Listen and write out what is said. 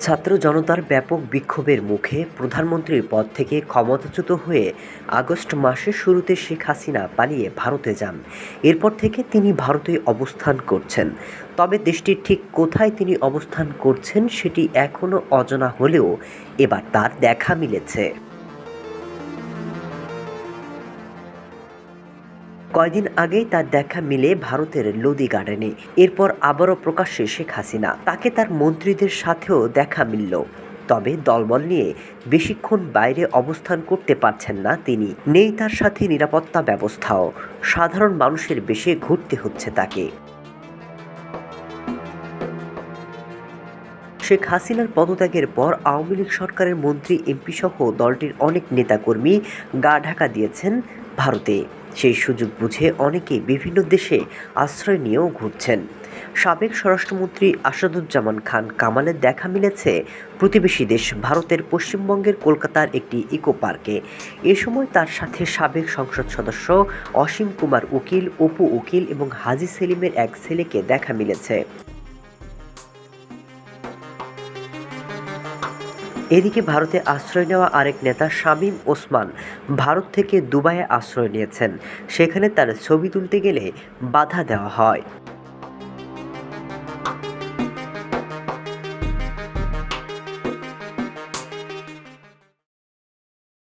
ছাত্র জনতার ব্যাপক বিক্ষোভের মুখে প্রধানমন্ত্রীর পদ থেকে ক্ষমতাচ্যুত হয়ে আগস্ট মাসের শুরুতে শেখ হাসিনা পালিয়ে ভারতে যান। এরপর থেকে তিনি ভারতে অবস্থান করছেন। তবে দেশটির ঠিক কোথায় তিনি অবস্থান করছেন সেটি এখনও অজানা হলেও এবার তার দেখা মিলেছে। কয়দিন আগেই তার দেখা মিলে ভারতের লোদি গার্ডেনে। এরপর আবারও প্রকাশ্যে শেখ হাসিনা। তাকে তার মন্ত্রীদের সাথেও দেখা মিলল। তবে দলবল নিয়ে বেশিক্ষণ বাইরে অবস্থান করতে পারছেন না তিনি। নেই তার সাথে নিরাপত্তা ব্যবস্থাও। সাধারণ মানুষের বেশে ঘুরতে হচ্ছে তাকে। শেখ হাসিনার পদত্যাগের পর আওয়ামী লীগ সরকারের মন্ত্রী এমপি সহ দলটির অনেক নেতাকর্মী গা ঢাকা দিয়েছেন ভারতে। সেই সুযোগ বুঝে অনেকে বিভিন্ন দেশে আশ্রয় নিয়েও ঘুরছেন। সাবেক স্বরাষ্ট্রমন্ত্রী আসাদুজ্জামান খান কামালের দেখা মিলেছে প্রতিবেশী দেশ ভারতের পশ্চিমবঙ্গের কলকাতার একটি ইকো পার্কে। এ সময় তার সাথে সাবেক সংসদ সদস্য অসীম কুমার উকিল, অপু উকিল এবং হাজি সেলিমের এক ছেলেকে দেখা মিলেছে। এদিকে ভারতে আশ্রয় নেওয়া আরেক নেতা শামীম ওসমান ভারত থেকে দুবাইয়ে আশ্রয় নিয়েছেন। সেখানে তার ছবি তুলতে গেলে বাধা দেওয়া হয়।